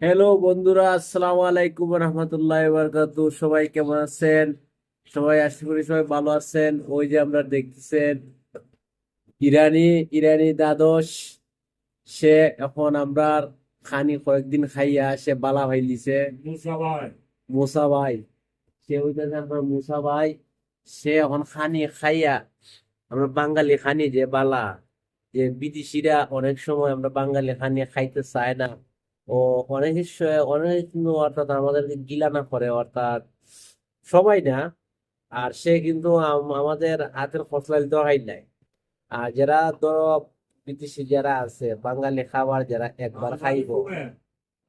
Hello বন্ধুরা আসসালামু আলাইকুম রহমতুল্লাহ বারকাত সবাই কেমন আছেন? সবাই আশা করি সবাই ভালো আছেন। ওই যে আমরা দেখতেছেন ইরানি ইরানি দ্বাদশ। সে এখন আমরা খানি কয়েকদিন খাইয়া সে বালা ভাই লিছে। মুসা ভাই। সে হইতেছে আপনার মুসা ভাই সে এখন খানি খাইয়া আমরা বাঙালি খানি যে বালা যে বিদেশিরা অনেক সময় আমরা বাঙালি খানি খাইতে চায় না। ও অনেক অনেক অর্থাৎ আমাদেরকে গিলানা করে অর্থাৎ সবাই না। আর সে কিন্তু আমাদের হাতের ফসলাল দোহাই নাই। আর যারা ধরো বিদেশি যারা আছে বাঙালি খাবার যারা একবার খাইব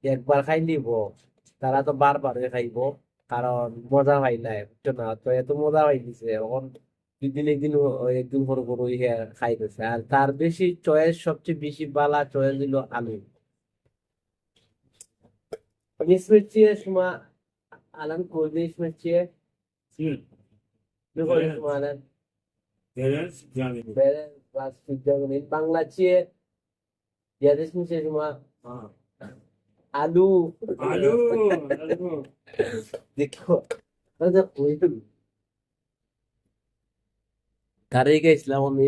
একবার খাই নিব তারা তো বারবার খাইব কারণ মজা হয় নাই বুঝছ না? তো এত মজা পাই দিছে এখন দুদিন একদিন একদিন করে করে ইয়ে খাইতেছে। আর তার বেশি চয়েস সবচেয়ে বেশি বালা চয়েস দিল আলু। Mismatch'e şuma alan kurdu mismatch'e. Ne koyuyor şuma alan? Berens Camii'de. Berens Basri Camii'de. Bangladeş'e yarış mı şey şuma? Alu. Alu. Alu. Dikko. Ben de koydum. Karıya geçtim ama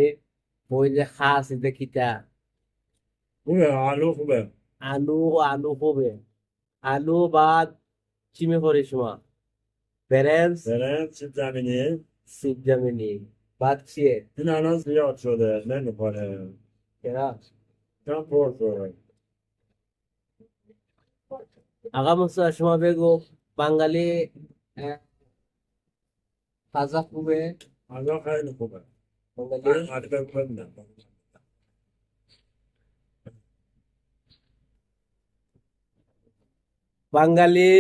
boyunca khas dedi kita. Bu ne? Alu bu be. Alu, alu bu be. আলু বাদ চিমে করে parents Terence Camini. সিপ জামিনি বাদ ziyatçı da ne ne para. এরা Tam porto. আগামী সময় বেগো বাঙালি খাজা খুবে Aga kayını ube. বাঙালি Hadi ben kubemden. বাঙালি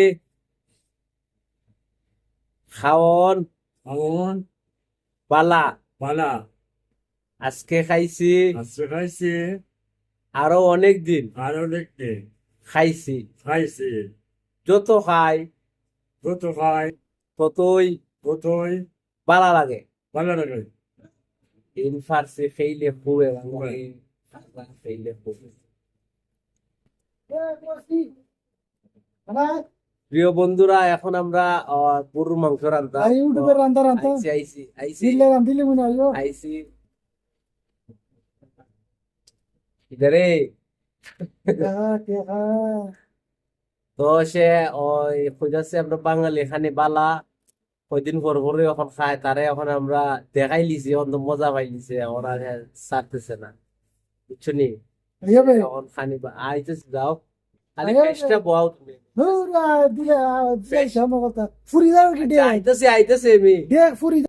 খাওয়ন Avon, পালা bala. আজকে খাইছি Aslı kaysi. আরও অনেক দিন আরও অনেক দিন খাইছি খাইছি যত খাই যত kay. ততই Tutoy. ভালো লাগে da kay. ইন ফার্সি খেইলে খুবে বাঙালি খুবে প্রিয় বন্ধুরা এখন আমরা গরুর মাংস ইউটিউবে রান্তা রান্তা আইসি আইসি আইসি দিলে মনে আইসি ইদারে দেখা দেখা। তো সে ওই খুঁজাছে আমরা বাঙালি এখানে বালা। কয়দিন পর পরে এখন খায় তারে এখন আমরা দেখাই লিছি এখন তো মজা পাই লিছে এখন আর হ্যাঁ ছাড়তেছে না। বুঝছ নি এখন খানি আইতেছে যাও। খালি। পেস্টটা তুমি। দূর দিলে দিলে সামনে কথা। ফুরি দাও কি ডেক? আইতেছে আইতেছে আমি। দেখ ফুরি